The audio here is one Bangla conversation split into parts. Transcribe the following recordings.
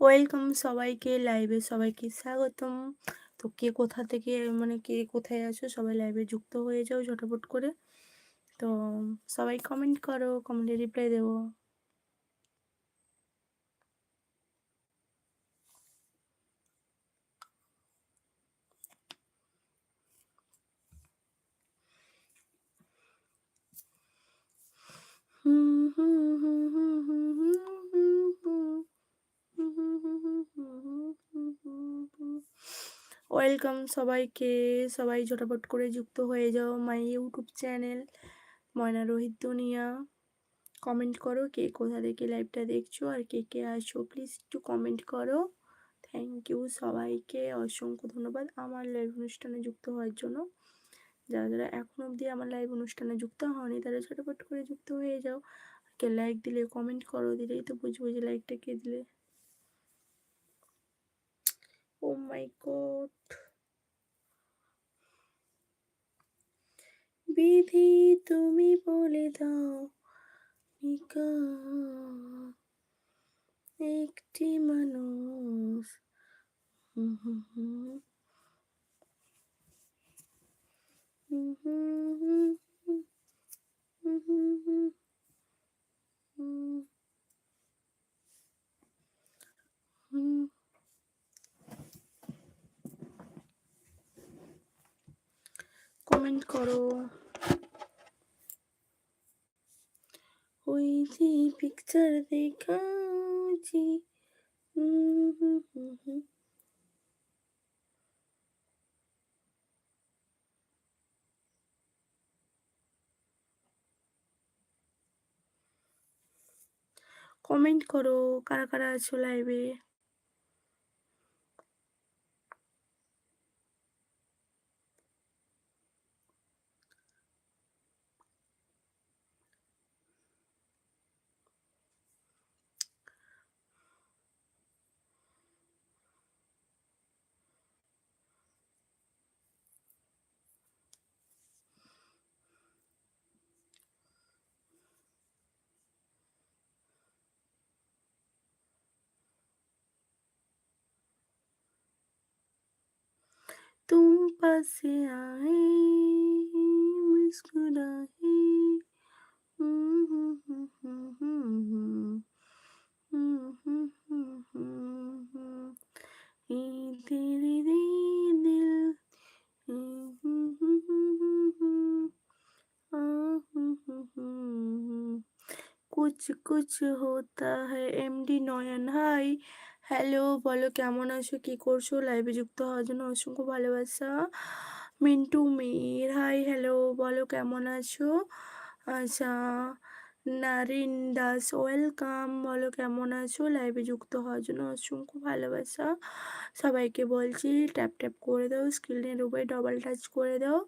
ওয়েলকাম সবাইকে লাইভে সবাইকে স্বাগতম। তো কে কোথা থেকে মানে কে কোথায় আছো, সবাই লাইভে যুক্ত হয়ে যাও ঝটপট করে। তো সবাই কমেন্ট করো কমেন্টে রিপ্লাই দেবো। হুম হুম হুম হুম হুম হুম হুম ওয়েলকাম সবাইকে। সবাই ঝটাপট করে যুক্ত হয়ে যাও my YouTube channel Moyna Rohit দুনিয়া। কমেন্ট করো কে কোথা থেকে লাইভটা দেখছ আর কে কে আসো প্লিজ একটু কমেন্ট করো। থ্যাংক ইউ সবাইকে। অসংখ্য ধন্যবাদ আমার লাইভ অনুষ্ঠানে যুক্ত হওয়ার জন্য। যারা যারা এখন অবধি আমার লাইভ অনুষ্ঠানে যুক্ত হয়নি তারা ঝটাপট করে যুক্ত হয়ে যাও। কে লাইক দিলে, কমেন্ট করো, দিলেই তো বুঝব যে লাইকটা কে দিলে। ও মাই গড বিধি তুমি বলে দাও নিকা। একটি মানুষ। হুম। কমেন্ট করো। ওই যে পিকচার দেখাচ্ছি। কমেন্ট করো কারা কারা আছো লাইভে तुम पास आए मुस्कुराए तेरे दिल कुछ कुछ होता है एमडी नयन हाय hello, বলো কেমন আছো? কি করছ? লাইভে যুক্ত হওয়ার জন্য অসংখ্য ভালোবাসা। মিন্টু মির হাই হ্যালো বলো কেমন আছো? আচ্ছা নারিন দাস ওয়েলকাম বলো কেমন আছো? লাইভে যুক্ত হওয়ার জন্য অসংখ্য ভালোবাসা। সবাইকে বলছি ট্যাপ ট্যাপ করে দাও স্ক্রিনের উপরে ডবল টাচ করে দাও।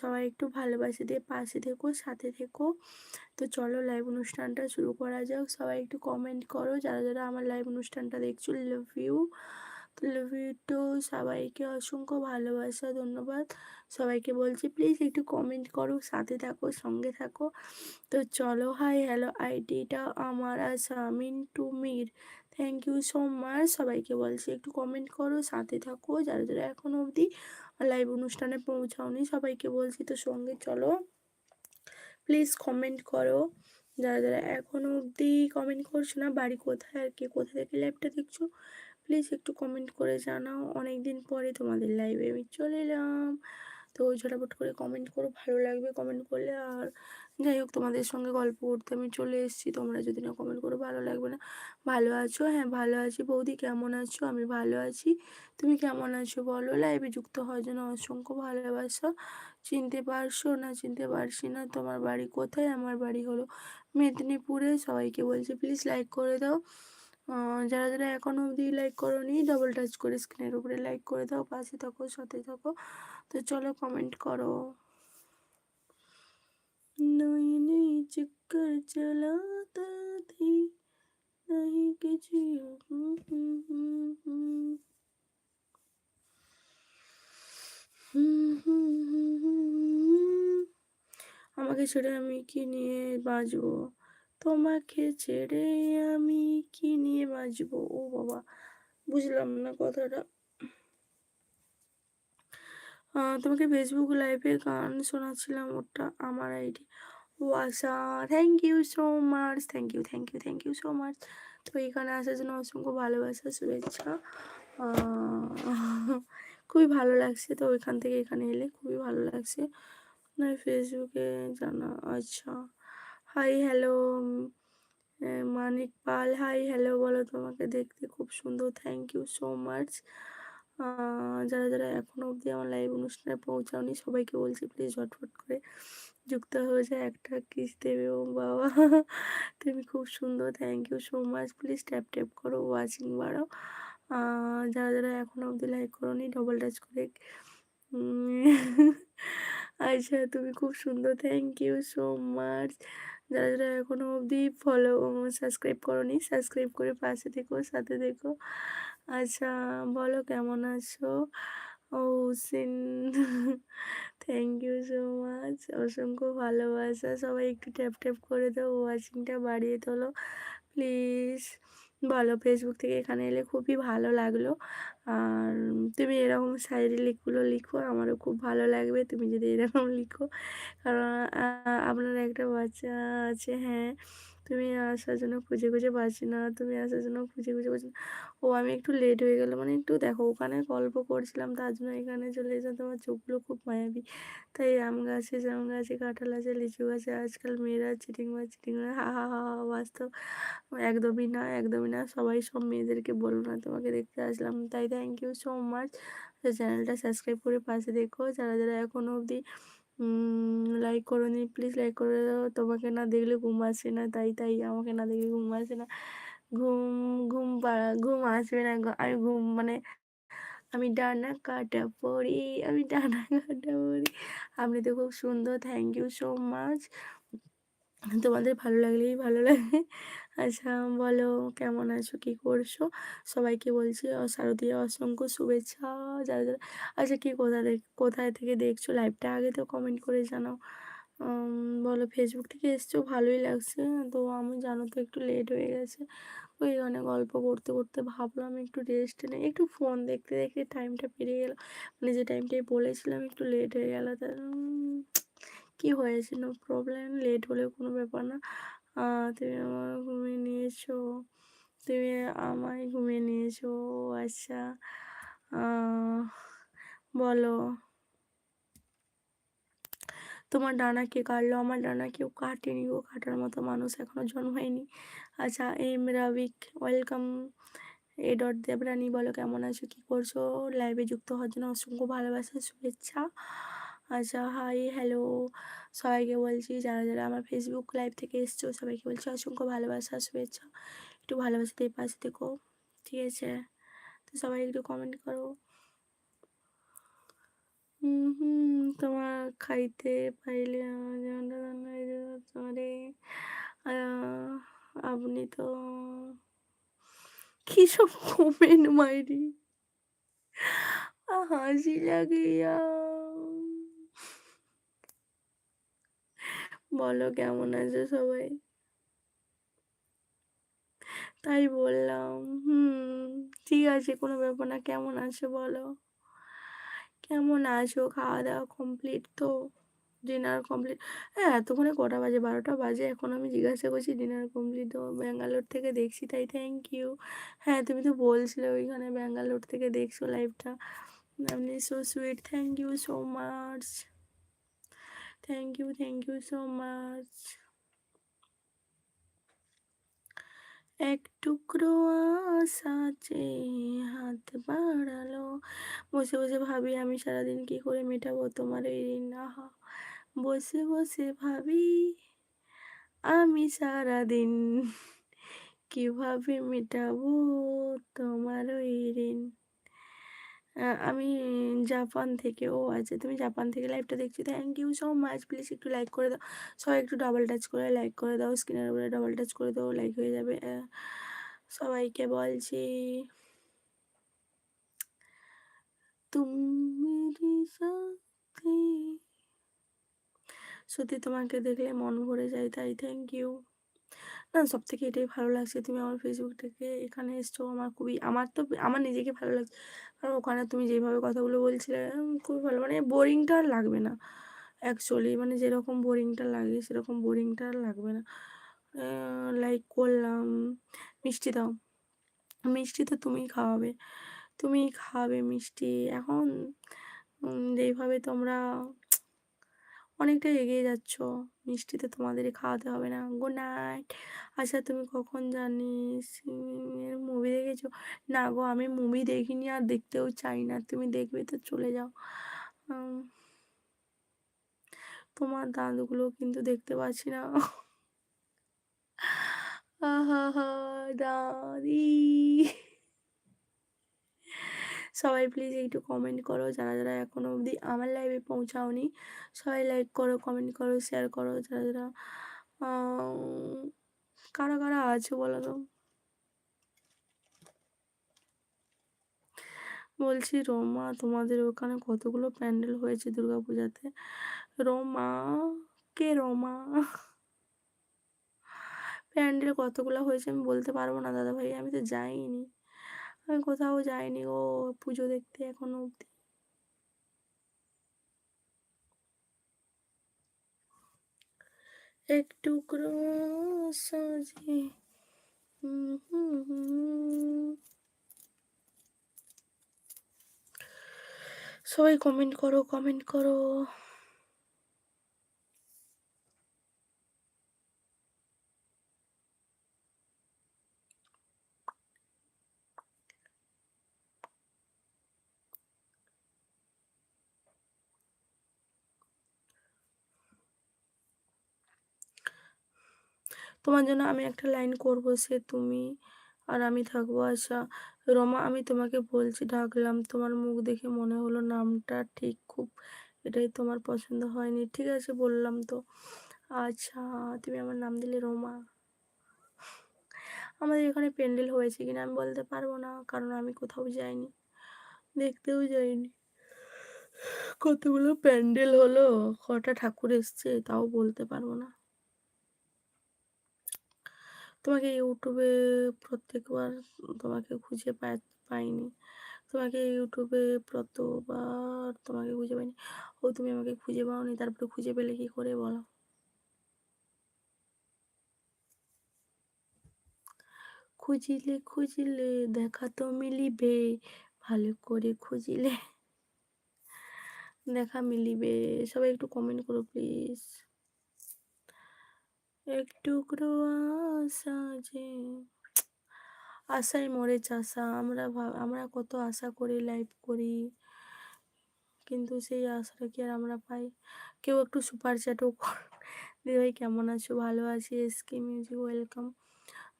সবাই একটু ভালোবাসে দিয়ে পাশে থেকো, সাথে থেকো। তো চলো লাইভ অনুষ্ঠানটা শুরু করা যাক। সবাই একটু কমেন্ট করো। যারা যারা আমার লাইভ অনুষ্ঠানটা দেখছ লাভ ইউ লাভ ইউ সবাইকে অসংখ্য ভালোবাসা, ধন্যবাদ। সবাইকে বলছি প্লিজ একটু কমেন্ট করো, সাথে থাকো, সঙ্গে থাকো। তো চলো হাই হ্যালো আইডিটা আমার আশা টু মির থ্যাংক ইউ সো মাচ সবাইকে বলছি, একটু কমেন্ট করো, সাথে থাকো। যারা যারা এখন অবধি লাইভ অনুষ্ঠানে পৌঁছাওনি, সবাইকে বলছি, তো সঙ্গে চলো। প্লিজ কমেন্ট করো। যারা যারা এখনও অবধি কমেন্ট করছ না, বাড়ি কোথায় আর কে, কোথা থেকে লাইভটা দেখছ? প্লিজ একটু কমেন্ট করে জানাও। অনেক দিন পরে তোমাদের লাইভে আমি চলে এলাম। তো ঝটাপট করে কমেন্ট করো, ভালো লাগবে কমেন্ট করলে। আর যাই হোক, তোমাদের সঙ্গে গল্প করতে আমি চলে এসেছি। তোমরা যদি না কমেন্ট করো, ভালো লাগবে না। ভালো আছো? হ্যাঁ ভালো আছি। বৌদি, কেমন আছো? আমি ভালো আছি। তুমি কেমন আছো বলো? লাইভে যুক্ত হওয়ার জন্য অসংখ্য ভালোবাসা। চিনতে পারছ না, চিনতে পারছি না। তোমার বাড়ি কোথায়? আমার বাড়ি হলো মেদিনীপুরে। সবাইকে বলছি প্লিজ লাইক করে দাও। যারা যারা এখনও অবধি লাইক করোনি ডবল টাচ করে স্ক্রিনের উপরে লাইক করে দাও, পাশে থাকো সাথে থাকো। তো চলো কমেন্ট করো। নই নই চক্কর চলাতা থি কিছু আমাকে ছেড়ে আমি কি নিয়ে বাঁচবো? তোমাকে ছেড়ে আমি কি নিয়ে বাঁচবো? ও বাবা, বুঝলাম না কথাটা। তোমাকে ফেসবুক লাইভে গান শোনাচ্ছিলাম, ওটা আমার আইডি। ও আচ্ছা thank you so much thank you thank you thank you so much তো এখানে আসার জন্য অসংখ্য ভালোবাসা, শুভেচ্ছা। খুবই ভালো লাগছে তো ওইখান থেকে এখানে এলে, খুবই ভালো লাগছে। ফেসবুকে জানা আচ্ছা। Hi hello Manik Pal. Hi hello বলো তোমাকে দেখতে খুব সুন্দর। থ্যাংক ইউ সো মাচ যারা যারা এখনও অবধি আমার লাইভ অনুষ্ঠানে পৌঁছাওনি, সবাইকে বলছি প্লিজ ঝটফট করে যুক্ত হয়ে যায় একটা কিস দেবে ও বাবা। তুমি খুব সুন্দর। Thank you so much please tap tap করো ওয়াচিং বাড়াও। যারা যারা এখনও অবধি লাইক করোনি ডবল টাচ করে আচ্ছা তুমি খুব সুন্দর। থ্যাংক ইউ সো মাচ যারা যারা এখনও অবধি ফলো সাবস্ক্রাইব করোনি সাবস্ক্রাইব করে পাশে থেকো, সাথে দেখো আচ্ছা বলো কেমন আছো? ও, সিন থ্যাংক ইউ সো মাচ অসংখ্য ভালোবাসা। সবাই একটু ট্যাপ ট্যাপ করে দাও ওয়াচিংটা বাড়িয়ে তোলো। প্লিজ বলো ফেসবুক থেকে এখানে এলে খুবই ভালো লাগল। আর তুমি এরকম শায়েরি লিখগুলো লিখো, আমারও খুব ভালো লাগবে। তুমি যদি এরকম লিখো, কারণ আপনার একটা বাচ্চা আছে হ্যাঁ তুমি আসার জন্য খুঁজে খুঁজে পাচ্ছি না, তুমি আসার জন্য খুঁজে খুঁজে পাচ্ছি না। ও, আমি একটু লেট হয়ে গেলো মানে একটু দেখো, ওখানে গল্প করছিলাম, তার জন্য এখানে চলে এসে তোমার চোখগুলো খুব মায়াবী। তাই আম গাছে, জাম গাছে, কাঁঠাল আছে, লিচু গাছে, আজকাল মেয়েরা চিটিং বা চিটিং হা হা হা হা, বাস্তব। একদমই না একদমই না। সবাই সব মেয়েদেরকে বলো না, তোমাকে দেখতে আসলাম। তাই থ্যাংক ইউ সো মাচ চ্যানেলটা সাবস্ক্রাইব করে পাশে দেখো। যারা যারা এখনও অবধি লাইক করো নি প্লিজ লাইক করে দাও। তোমাকে না দেখলে ঘুম আসে না, তাই তাই আমাকে না দেখলে ঘুম আসে না। ঘুম ঘুম ঘুম আসবে না আমি ঘুম মানে আমি ডানা কাটা পড়ি আমি ডানা কাটা পড়ি আপনি তো খুব সুন্দর থ্যাংক ইউ সো মাচ তোমাদের ভালো লাগলেই ভালো লাগে। আচ্ছা বলো কেমন আছো? কি করছ? সবাইকে বলছি শারদীয় অসংখ্য শুভেচ্ছা। যারা যারা আচ্ছা কী কোথা কোথায় থেকে দেখছ? লাইভটা আগে তো কমেন্ট করে জানাও। বলো ফেসবুক থেকে এসছো? ভালোই লাগছে। তো আমি জানো তো একটু লেট হয়ে গেছে। ওই গানে গল্প করতে করতে ভাবলাম একটু রেস্ট নেই। একটু ফোন দেখতে দেখতে টাইমটা পেরিয়ে গেল। মানে যে টাইমটাই বলেছিলাম একটু লেট হয়ে গেল। তা উম, কি হয়েছে? নো প্রবলেম লেট হলেও কোনো ব্যাপার না। তুমি আমার ঘুমিয়ে নিয়েছো। তুমি আমায় ঘুমিয়ে নিয়েছো আচ্ছা। বলো। তোমার ডানা কে কাটলো? আমার ডানা কেউ কাটেনি গো। কাটার মতো মানুষ এখনও জন্মায়নি। আচ্ছা M Rabik welcome A dot Debrani বলো, কেমন আছো? কি করছ? লাইভে যুক্ত হওয়ার জন্য অসংখ্য ভালোবাসা, শুভেচ্ছা। আচ্ছা হাই হ্যালো সবাইকে বলছি, যারা যারা আমার ফেসবুক লাইভ থেকে এসছো, সবাইকে বলছি অসংখ্য ভালোবাসা, শুভেচ্ছা। একটু ভালোবাসা দিয়ে পাশে থেকো, ঠিক আছে? তো সবাই একটু কমেন্ট করো। হুম, তোমার খাইতে পাইলে তোমারে। আপনি তো কি সব কমেন্ট মাইরি। হাসি লাগে ইয়ার। বলো কেমন আছে সবাই? তাই বললাম, হুম, ঠিক আছে, কোনো ব্যাপার না, কেমন আছো বলো? কেমন আছো? খাওয়া দাওয়া কমপ্লিট তো? ডিনার কমপ্লিট হ্যাঁ এতক্ষণে কটা বাজে? বারোটা বাজে, এখন আমি জিজ্ঞাসা করছি ডিনার কমপ্লিট তো ব্যাঙ্গালোর থেকে দেখছি, তাই থ্যাংক ইউ হ্যাঁ তুমি তো বলছিলে ওইখানে ব্যাঙ্গালোর থেকে দেখছ লাইভটা আপনি so sweet thank you so much thank you thank you so much এক টুকরো আশা চেয়ে হাত বাড়ালো। বসে বসে ভাবি আমি সারাদিন কি করে মেটাবো তোমার এই ঋণ। বসে বসে ভাবি আমি সারাদিন কীভাবে মেটাবো তোমার ওই ঋণ। আমি জাপান থেকে ও আচ্ছা তুমি জাপান থেকে লাইভটা দেখছি thank you so much please একটু লাইক করে দাও। সবাই একটু ডাবল টাচ করে লাইক করে দাও। স্ক্রিনের উপরে ডাবল টাচ করে দাও লাইক হয়ে যাবে। সবাইকে বলছি তুমি সত্যি তোমাকে দেখলে মন ভরে যায়, তাই থ্যাংক ইউ না সব থেকে এটাই ভালো লাগছে তুমি আমার ফেসবুক থেকে এখানে এসছো, আমার খুবই, আমার তো আমার নিজেকে ভালো লাগছে। কারণ ওখানে তুমি যেভাবে কথাগুলো বলছিলে খুবই ভালো। মানে বোরিংটা আর লাগবে না। অ্যাকচুয়ালি মানে যেরকম বোরিংটা লাগে, সেরকম বোরিংটা আর লাগবে না। লাইক করলাম, মিষ্টি দাও। মিষ্টি তো তুমিই খাওয়াবে। তুমিই খাওয়াবে মিষ্টি। এখন যেইভাবে তোমরা অনেকটা এগিয়ে যাচ্ছ। মিষ্টিতে তোমাদেরই খাওয়াতে হবে না। গুড নাইট আচ্ছা তুমি কখন জানিস মুভি দেখেছ? না গো, আমি মুভি দেখিনি আর দেখতেও চাই না। তুমি দেখবে তো চলে যাও। তোমার দাঁতগুলো কিন্তু দেখতে পাচ্ছি না। দাদি। সবাই প্লিজ একটু কমেন্ট করো। যারা যারা এখনও অবধি আমার লাইভে পৌঁছাওনি, সবাই লাইক করো কমেন্ট করো শেয়ার করো। যারা যারা কারা কারা আছে বলো তো? বলছি রোমা, তোমাদের ওখানে কতগুলো প্যান্ডেল হয়েছে দুর্গাপূজাতে? রোমা, কে রোমা? প্যান্ডেল কতগুলো হয়েছে আমি বলতে পারব না দাদা ভাই আমি তো যাইনি। আমি কোথাও যাইনি ও পুজো দেখতে এখনও অবধি। এক টুকরো সাজে সবাই কমেন্ট করো কমেন্ট করো। তোমার জন্য আমি একটা লাইন করব, সে তুমি আর আমি থাকব। আচ্ছা রমা, আমি তোমাকে বলছি, ডাকলাম। তোমার মুখ দেখে মনে হলো নামটা ঠিক, খুব এটাই তোমার পছন্দ হয়নি। ঠিক আছে, বললাম তো। আচ্ছা তুমি আমার নাম দিলে রমা। আমাদের এখানে প্যান্ডেল হয়েছে কিনা আমি বলতে পারব না, কারণ আমি কোথাও যাইনি, দেখতেও যাইনি। কতগুলো প্যান্ডেল হলো, কটা ঠাকুর এসছে, তাও বলতে পারব না। তোমাকে ইউটিউবে প্রত্যেকবার তোমাকে খুঁজে পাইনি। তোমাকে ইউটিউবে প্রতবার তোমাকে খুঁজে পাইনি। ও, তুমি আমাকে খুঁজে পাওনি, তারপরে খুঁজে পেলে কি করে বলো? খুঁজিলে খুঁজিলে দেখা তো মিলিবে, ভালো করে খুঁজিলে দেখা মিলিবে। সবাই একটু কমেন্ট করো প্লিজ একটু আশা যে আশায় মরে চাষা আমরা আমরা কত আশা করি লাইভ করি কিন্তু সেই আশাটা কি আর আমরা পাই কেউ একটু সুপার চ্যাটও কর দিদি কেমন আছো ভালো আছি এসকে মিউজিক ওয়েলকাম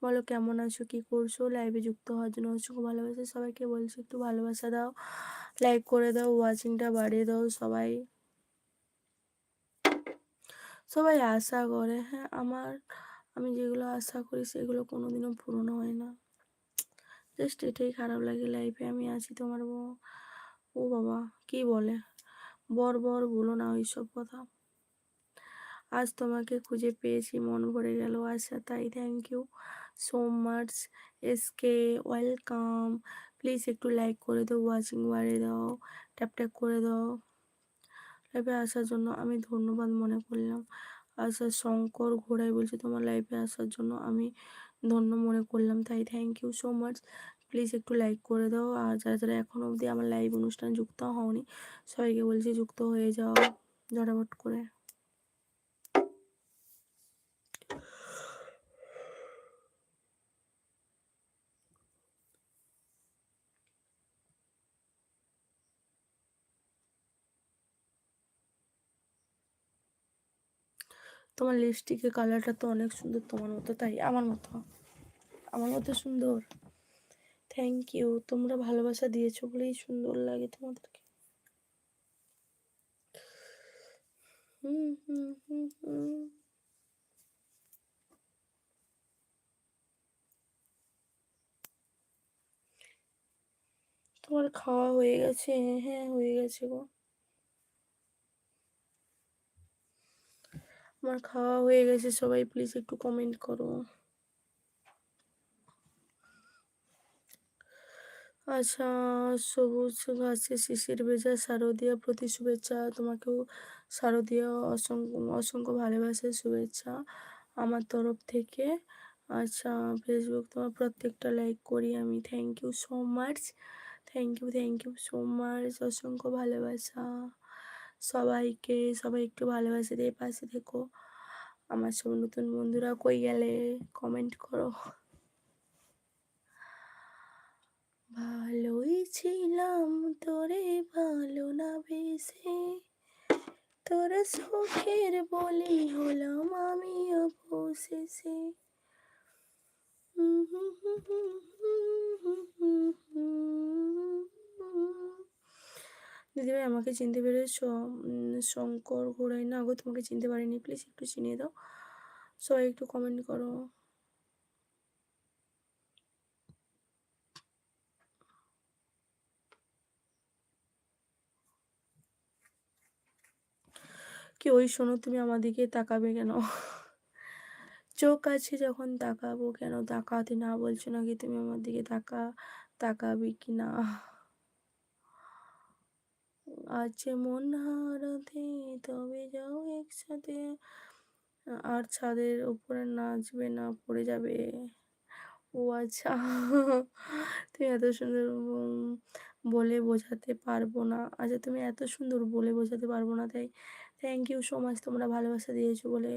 বলো কেমন আছো কী করছ লাইভে যুক্ত হওয়ার জন্য খুব ভালোবাসে সবাইকে বলছি একটু ভালোবাসা দাও লাইক করে দাও ওয়াচিংটা বাড়িয়ে দাও সবাই সবাই আশা করে হ্যাঁ আমার, আমি যেগুলো আশা করি সেগুলো কোনোদিনও পূরণ হয় না। জাস্ট এটাই খারাপ লাগে লাইফে আমি আছি তোমার ও বাবা, কি বলে? বর বর বলো না ওইসব কথা। আজ তোমাকে খুঁজে পেয়েছি, মন ভরে গেল আচ্ছা তাই thank you so much SK welcome please একটু লাইক করে দাও ওয়াচিং বাড়িয়ে দাও ট্যাপ ট্যাপ করে দাও। লাইফে আসার জন্য আমি ধন্যবাদ মনে করলাম। আচ্ছা শঙ্কর ঘোড়াই বলছি তোমার লাইফে আসার জন্য আমি ধন্য মনে করলাম। তাই thank you so much please একটু লাইক করে দাও। আর যারা যারা এখনও অবধি আমার লাইভ অনুষ্ঠানে যুক্ত হওনি, সবাইকে বলছি যুক্ত হয়ে যাও। ঝটাফট করে। তোমার লিপস্টিকের কালারটা তো অনেক সুন্দর তোমার মতো, তাই আমার মতো। আমার মতো সুন্দর। থ্যাংক ইউ তোমরা ভালোবাসা দিয়েছ বলেই সুন্দর লাগে তোমাদেরকে। হুম হুম হুম হুম। তোমার খাওয়া হয়ে গেছে হ্যাঁ হয়ে গেছে গো। আমার খাওয়া হয়ে গেছে, সবাই প্লিজ একটু কমেন্ট করো। আচ্ছা সবুজ গাছে শিশির ভেজা শারদীয়া প্রতি শুভেচ্ছা তোমাকেও শারদীয়া অসংখ্য অসংখ্য ভালোবাসার শুভেচ্ছা আমার তরফ থেকে। আচ্ছা ফেসবুক তোমার প্রত্যেকটা লাইক করি আমি। Thank you so much thank you thank you so much অসংখ্য ভালোবাসা। সবাইকে সবাই একটু ভালোবাসা দিয়ে পাশে থেকো আমার সব নতুন বন্ধুরা কই গেলে কমেন্ট করো ভালোই ছিলাম তোরে ভালো না বেশে তোর সুখের বলি হলাম আমি অবশেষে দিদিভাই আমাকে চিনতে পেরেছ শঙ্কর ঘোড়াই না গো তোমাকে চিনতে পারিনি প্লিজ একটু চিনিয়ে দাও। সবাই একটু কমেন্ট করো। কি ওই শোনো, তুমি আমার দিকে তাকাবে কেন? চোখ আছে যখন তাকাবো কেন? তাকাতে না বলছো নাকি তুমি আমার দিকে তাকা, তাকাবি কি না আছে মন হারাতে তবে যাও একসাথে। আর ছাদের উপরে নাচবে না, পড়ে যাবে। ও আচ্ছা তুমি এত সুন্দর বলে বোঝাতে পারব না। আচ্ছা তুমি এত সুন্দর বলে বোঝাতে পারব না, তাই থ্যাংক ইউ সো মাচ তোমরা ভালোবাসা দিয়েছ বলে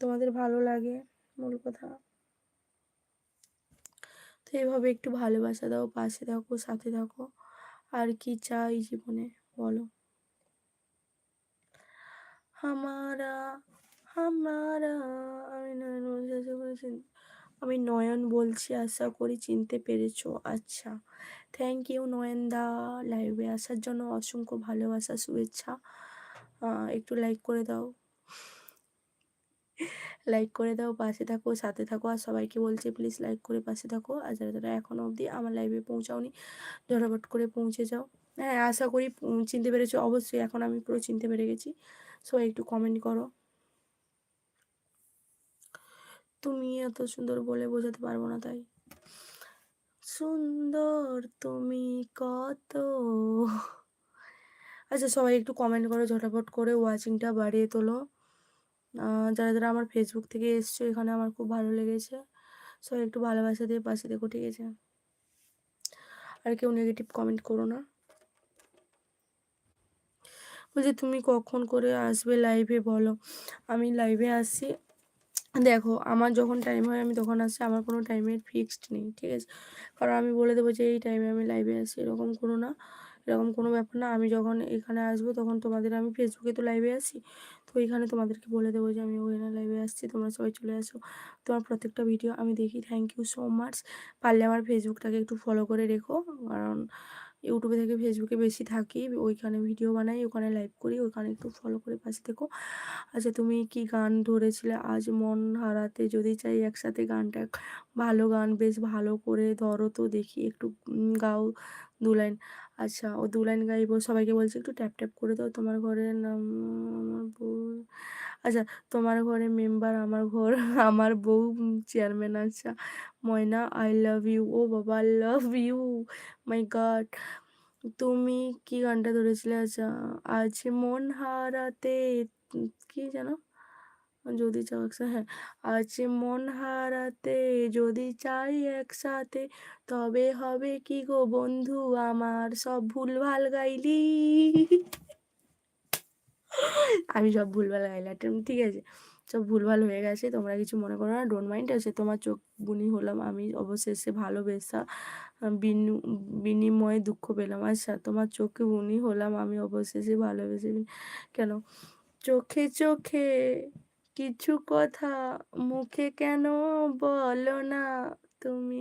তোমাদের ভালো লাগে, মূল কথা। তো এইভাবে একটু ভালোবাসা দাও, পাশে থাকো, সাথে থাকো, আর কি চাই জীবনে? বলো। আমারা আমি নয়ন বলছি আমি নয়ন বলছি, আশা করি চিনতে পেরেছ। আচ্ছা থ্যাংক ইউ নয়ন দা লাইভে আসার জন্য অসংখ্য ভালোবাসা, শুভেচ্ছা। একটু লাইক করে দাও। লাইক করে দাও, পাশে থাকো, সাথে থাকো, আর সবাইকে বলছি প্লিজ লাইক করে পাশে থাকো। আর যারা যারা এখনও অবধি আমার লাইভে পৌঁছাওনি, ঝটাপট করে পৌঁছে যাও। হ্যাঁ আশা করি চিনতে পেরেছ। অবশ্যই এখন আমি পুরো চিনতে পেরে গেছি। সবাই একটু কমেন্ট করো। তুমি এত সুন্দর বলে বোঝাতে পারব না তাই। সুন্দর তুমি কত। আচ্ছা সবাই একটু কমেন্ট করো, ঝটাপট করে ওয়াচিংটা বাড়িয়ে তোলো। যারা যারা আমার ফেসবুক থেকে এসছো, এখানে আমার খুব ভালো লেগেছে। সবাই একটু ভালোবাসা দিয়ে পাশে দেখো ঠিক আছে? আর কেউ নেগেটিভ কমেন্ট করো না। বলছি তুমি কখন করে আসবে লাইভে বলো? আমি লাইভে আসি দেখো, আমার যখন টাইম হয়, আমি তখন আসছি। আমার কোনো টাইমের ফিক্সড নেই, ঠিক আছে? কারণ আমি বলে দেবো যে, এই টাইমে আমি লাইভে আসি এরকম কোনো না, এরকম কোনো ব্যাপার না। আমি যখন এখানে আসব, তখন তোমাদের আমি ফেসবুকে তো লাইভে আসি তো এখানে তোমাদেরকে বলে দেবো যে, আমি ওখানে লাইভে আসছি। তোমরা সবাই চলে আসো। তোমার প্রত্যেকটা ভিডিও আমি দেখি। থ্যাংক ইউ সো মাচ পারলে আমার ফেসবুকটাকে একটু ফলো করে রেখো। কারণ ইউটিউবে থেকে ফেসবুকে বেশি থাকি, ওইখানে ভিডিও বানাই, ওখানে লাইভ করি, ওইখানে একটু ফলো করে পাশে থেকো। আচ্ছা তুমি কি গান ধরেছিলে? আজ মন হারাতে যদি চাই একসাথে গানটা, ভালো গান বেশ ভালো করে ধরো তো দেখি, একটু গাও দু লাইন আচ্ছা ও দু লাইন গাইবো, সবাইকে বলছি একটু ট্যাপ ট্যাপ করে দাও তোমার ঘরে। নাম আমার বউ। আচ্ছা তোমার ঘরে মেম্বার আমার ঘর, আমার বউ চেয়ারম্যান আচ্ছা। ময়না আই লাভ ইউ ও বাবা I love you my God তুমি কি গানটা ধরেছিলে? আচ্ছা আজ মন হারাতে কি জানো যদি চাও একসাথে হ্যাঁ আছে মন হারাতে যদি চাই একসাথে, তবে হবে কি গো বন্ধু, আমার সব ভুলভাল গাইলি? আমি সব ভুলভাল গাইলাম, ঠিক আছে? সব ভুলভাল হয়ে গেছে, তোমরা কিছু মনে করো না ডোন্ট মাইন্ড আছে? তোমার চোখ বুনি হলাম, আমি অবশেষে ভালোবেসা, বিনু, বিনিময়ে দুঃখ পেলাম আচ্ছা তোমার চোখে বুনি হলাম, আমি অবশেষে ভালোবেসে কেন? চোখে চোখে কিছু কথা মুখে কেন বলো না তুমি?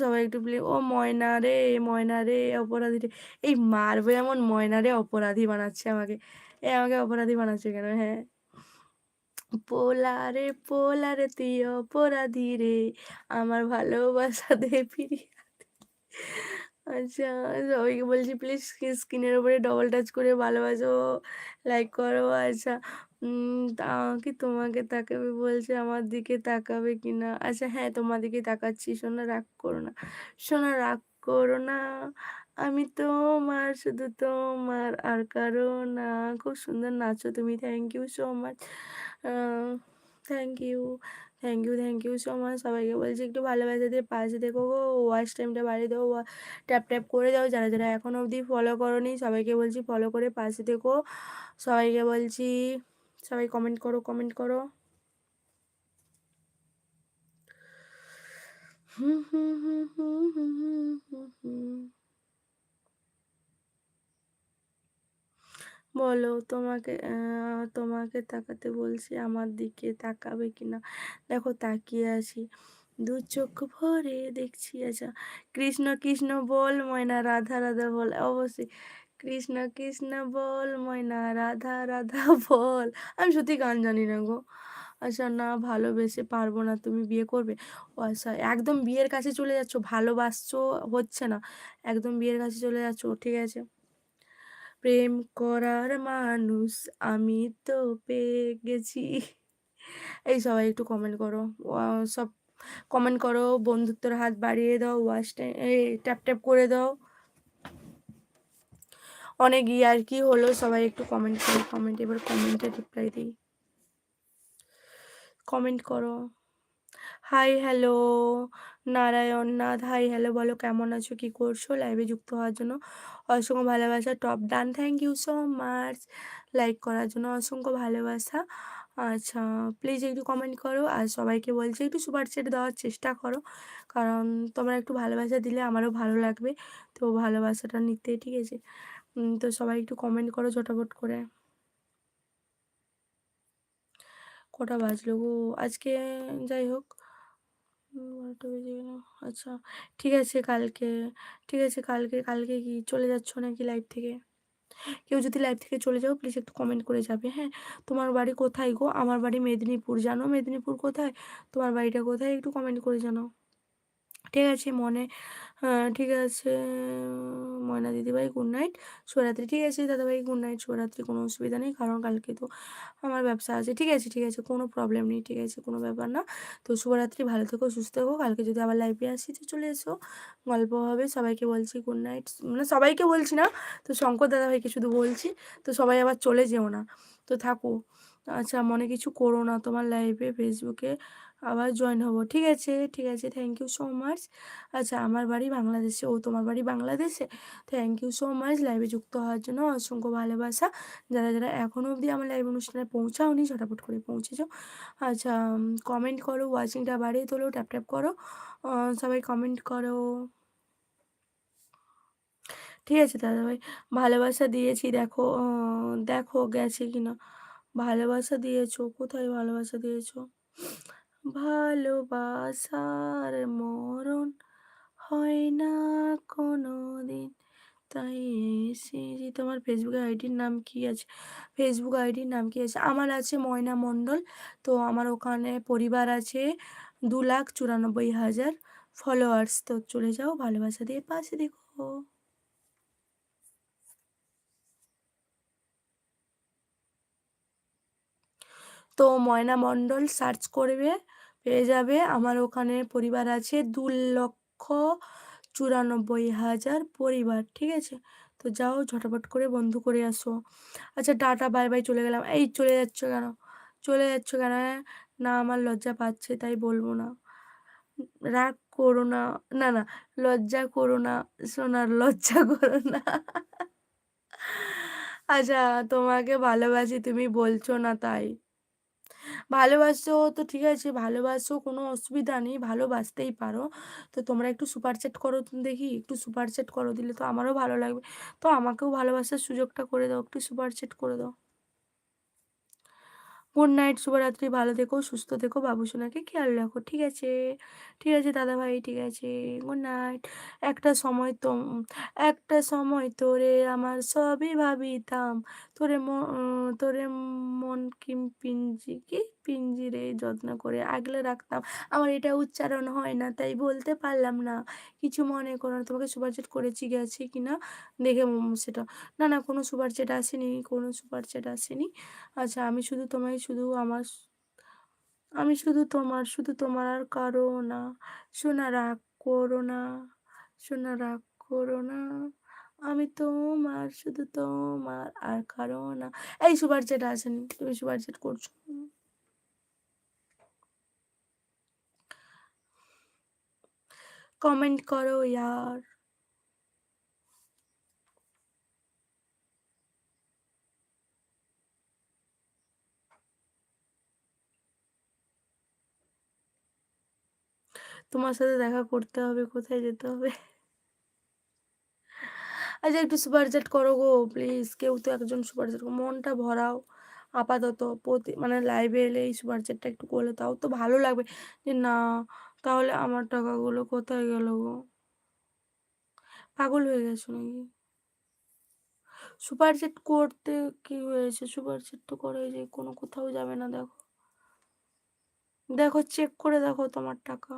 সবাই একটু প্লে ও ময়না রে ময়না রে, অপরাধী রে। এই মারবে এমন ময়না রে, অপরাধী বানাচ্ছে আমাকে। এ আমাকে অপরাধী বানাচ্ছে কেন? হ্যাঁ। পোলারে পোলারে তুই অপরাধী রে। আমার ভালোবাসা দে ফিরিয়ে আচ্ছা সবাইকে বলছি প্লিজ স্ক্রিনের উপরে ডবল টাচ করে ভালোবাসো। লাইক করো আচ্ছা। কি তোমাকে তাকাবে বলছে, আমার দিকে তাকাবে কি না? আচ্ছা হ্যাঁ তোমার দিকে তাকাচ্ছি সোনা রাগ করো না। সোনা রাগ করো না, আমি তোমার, শুধু তোমার আর কারও না। খুব সুন্দর নাচো তুমি thank you so much thank you thank you thank you so much সবাইকে বলছি, একটু ভালোবাসা দিয়ে পাশে দেখো গো ওয়াচ টাইমটা বাড়িয়ে দাও ট্যাপ ট্যাপ করে দাও, যারা যারা এখনও অবধি ফলো করো সবাইকে বলছি ফলো করে পাশে দেখো সবাইকে বলছি সবাই কমেন্ট করো কমেন্ট করো। বলো, তোমাকে তোমাকে তাকাতে বলছি, আমার দিকে তাকাবে কিনা? দেখো, তাকিয়ে আছি। দু চোখ ভরে দেখছি আচ্ছা। কৃষ্ণ কৃষ্ণ বল, ময়না, রাধা রাধা বল, অবশ্যই। কৃষ্ণ কৃষ্ণ বল, ময়না রাধা রাধা বল। আমি সত্যি গান জানি না গো। আচ্ছা না, ভালোবেসে পারব না, তুমি বিয়ে করবে? ও আচ্ছা একদম বিয়ের কাছে চলে যাচ্ছ, ভালোবাসছো, হচ্ছে না। একদম বিয়ের কাছে চলে যাচ্ছ, ঠিক আছে? প্রেম করার মানুষ, আমি তো পেয়ে গেছি। এই সবাই একটু কমেন্ট করো। সব কমেন্ট করো, বন্ধুত্বর হাত বাড়িয়ে দাও ওয়াশ টাইম ট্যাপ ট্যাপ করে দাও। অনেক ইয়ার কি হলো, সবাই একটু কমেন্ট করো কমেন্ট এবার কমেন্টে রিপ্লাই দিই। কমেন্ট করো। Hi hello Narayan Nath. Hi hello বলো কেমন আছো, কি করছ? লাইভে যুক্ত হওয়ার জন্য অসংখ্য ভালোবাসা top done thank you so much like করার জন্য অসংখ্য ভালোবাসা। আচ্ছা প্লিজ একটু কমেন্ট করো আর সবাইকে বলছি, একটু সুপার চেট দেওয়ার চেষ্টা করো। কারণ তোমরা একটু ভালোবাসা দিলে আমারও ভালো লাগবে। তো ভালোবাসাটা নিতে, ঠিক আছে? তো সবাই একটু কমেন্ট করো ঝটাপট করে। কটা বাজলো গো? আজকে যাই হোক। বারোটা বেজে আচ্ছা ঠিক আছে কালকে, ঠিক আছে কালকে কালকে কি চলে যাচ্ছ নাকি লাইভ থেকে? কেউ যদি লাইভ থেকে চলে যাও প্লিজ একটু কমেন্ট করে যাবে হ্যাঁ? তোমার বাড়ি কোথায় গো? আমার বাড়ি মেদিনীপুর। জানো মেদিনীপুর কোথায়? তোমার বাড়িটা কোথায়? একটু কমেন্ট করে জানাও। ঠিক আছে, মনে ঠিক আছে, ময়না দিদিভাই গুড নাইট শিবরাত্রি ঠিক আছে, দাদাভাই গুড নাইট শিবরাত্রি কোনো অসুবিধা নেই, কারণ কালকে তো আমার ব্যবসা আছে। ঠিক আছে ঠিক আছে, কোনো প্রবলেম নেই, ঠিক আছে, কোনো ব্যাপার না। তো শুভরাত্রি, ভালো থেকো, সুস্থ থেকো। কালকে যদি আবার লাইভে আসি, তো চলে এসো। গল্প হবে, সবাইকে বলছি গুড নাইট মানে সবাইকে বলছি না, তো শঙ্কর দাদাভাইকে শুধু বলছি, তো সবাই আবার চলে যেও না। তো থাকো। আচ্ছা মনে কিছু করো না তোমার লাইভে ফেসবুকে আবার জয়েন হব। ঠিক আছে? ঠিক আছে থ্যাংক ইউ সো মাচ আচ্ছা আমার বাড়ি বাংলাদেশে, ও তোমার বাড়ি বাংলাদেশে? থ্যাংক ইউ সো মাচ লাইভে যুক্ত হওয়ার জন্য অসংখ্য ভালোবাসা। যারা যারা এখনও অবধি আমার লাইভ অনুষ্ঠানে পৌঁছাওনি, ঝটাপট করে পৌঁছে যাও আচ্ছা কমেন্ট করো ওয়াচিংটা বাড়িয়ে তোলো ট্যাপ ট্যাপ করো। সবাই কমেন্ট করো। ঠিক আছে দাদাভাই ভালোবাসা দিয়েছি, দেখো দেখো গেছে কিনা। ভালোবাসা দিয়েছ, কোথায় ভালোবাসা দিয়েছ? ভালোবাসার মরণ হয় না কোনো দিন তাই এসেছি তোমার ফেসবুক আইডির নাম কি আছে? ফেসবুক আইডির নাম কি আছে? আমার আছে ময়না মণ্ডল। তো আমার ওখানে পরিবার আছে দু লাখ চুরানব্বই হাজার ফলোয়ার্স তো চলে যাও, ভালোবাসা দিয়ে পাশে দেখো ময়না মণ্ডল সার্চ করবে, পেয়ে যাবে। আমার ওখানে পরিবার আছে দু লক্ষ চুরানব্বই হাজার পরিবার, ঠিক আছে? তো যাও, ঝটাপট করে বন্ধু করে আসো। আচ্ছা টাটা বাই বাই চলে গেলাম। এই চলে যাচ্ছ কেন? চলে যাচ্ছ কেন? না, আমার লজ্জা পাচ্ছে, তাই বলব না। রাগ করো না। না না, লজ্জা করো না, সোনার লজ্জা করো না। আচ্ছা তোমাকে ভালোবাসি, তুমি বলছো না তাই। ভালোবাসো তো ঠিক আছে, ভালোবাসো কোনো অসুবিধা নেই, ভালোবাসতেই পারো। তো তোমরা একটু সুপার চ্যাট করো দেখি, একটু সুপার চ্যাট করো দিলে তো আমারও ভালো লাগবে। তো আমাকেও ভালোবাসার সুযোগটা করে দাও, একটু সুপার চ্যাট করে দাও। গুড নাইট শুভরাত্রি, ভালো থেকো, সুস্থ থেকো বাবুসোনাকে খেয়াল রাখো, ঠিক আছে? ঠিক আছে, দাদা ভাই, ঠিক আছে গুড নাইট একটা সময় তো, একটা সময় তোরে আমার সবই ভাবিতাম। তোরে মন তোরে মন কিম পিঞ্জি কি? পিঞ্জিরে যত্ন করে আগলে রাখতাম। আমার এটা উচ্চারণ হয় না, তাই বলতে পারলাম না। কিছু মনে করো না, তোমাকে সুপারচেট করেছি, গেছি কি না? দেখে সেটা। না না, কোনো সুপার সুপারচেট আসেনি, কোনো সুপার সুপারচেট আসেনি। আচ্ছা আমি শুধু তোমায়, শুধু আমার আমি শুধু তোমার শুধু তোমার আর কারও না। শোনা রাগ করো না শোনা রাগ করো না। আমি তোমার, শুধু তোমার আর কারও না। এই সুপার চেট আসেনি, তুমি সুপার করছ। কমেন্ট করো ইয়ার তোমার সাথে দেখা করতে হবে, কোথায় যেতে হবে? আচ্ছা একটু সুপার চ্যাট করো গো প্লিজ কেউ তো একজন সুপার চ্যাট মনটা ভরাও। আপাতত প্রতি মানে লাইভে এলে এই সুপার চ্যাটটা একটু করলে তাও তো ভালো লাগবে। যে না তাহলে আমার টাকাগুলো কোথায় গেল গো? পাগল হয়ে গেছো নাকি? সুপার সেট করতে কি হয়েছে? সুপার সেট তো করে যে কোনো কোথাও যাবে না, দেখো। দেখো চেক করে দেখো তোমার টাকা।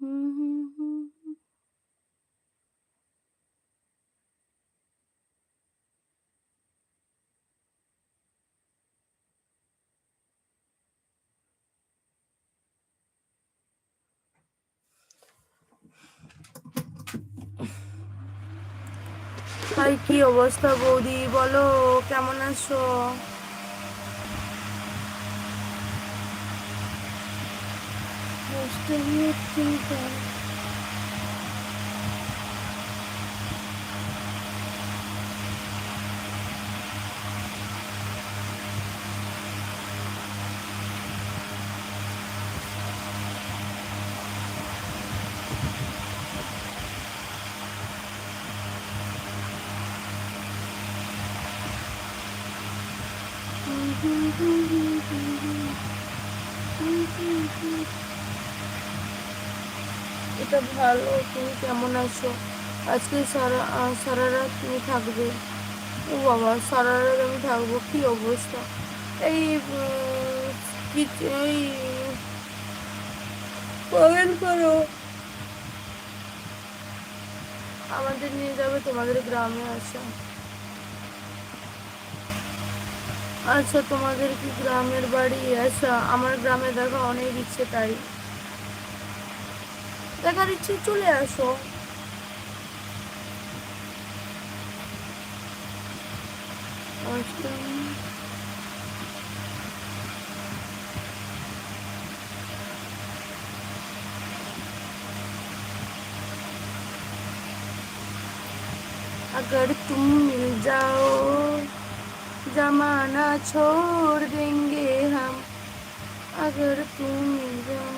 কি অবস্থা বৌদি? বলো কেমন আছো? что нет никого. এটা ভালো, তুমি কেমন আছো? আজকে সারা সারা রাত তুমি থাকবে? ও বাবা, সারা রাত আমি থাকব? কি অবস্থা? এই এই কমেন্ট করো। আমাদের নিয়ে যাবে তোমাদের গ্রামে আসা। আচ্ছা তোমাদের কি গ্রামের বাড়ি? আচ্ছা আমার গ্রামে দেখা অনেক ইচ্ছে তাই। দেখার ইচ্ছে চলে আসো আচ্ছা अगर तुम मिल जाओ जमाना छोड़ देंगे हम अगर तुम मिल जाओ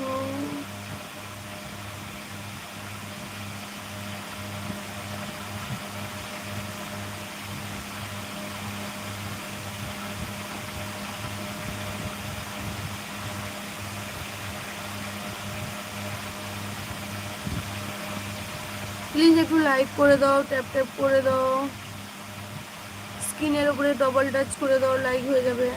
প্লিজ একটু লাইক করে দাও ট্যাপ ট্যাপ করে দাও। স্ক্রিনের উপরে ডবল টাচ করে দাও লাইক হয়ে যাবে।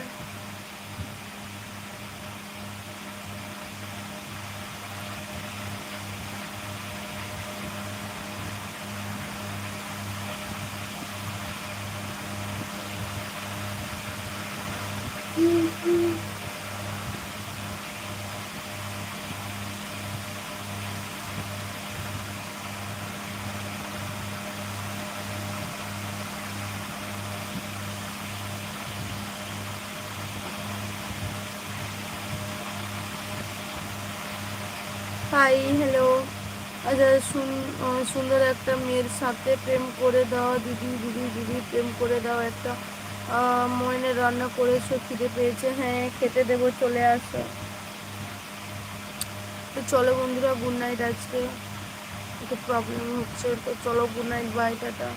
হাই হ্যালো আচ্ছা সুন- সুন্দর একটা মেয়ের সাথে প্রেম করে দাও দিদি দিদি দিদি প্রেম করে দাও একটা আহ, ময়নের রান্না করেছ খিদে পেয়েছে। হ্যাঁ খেতে দেবো চলে আসো। তো চলো বন্ধুরা গুড নাইট আজকে। একটু প্রবলেম হচ্ছে তো চলো গুড নাইট বাই টাটা।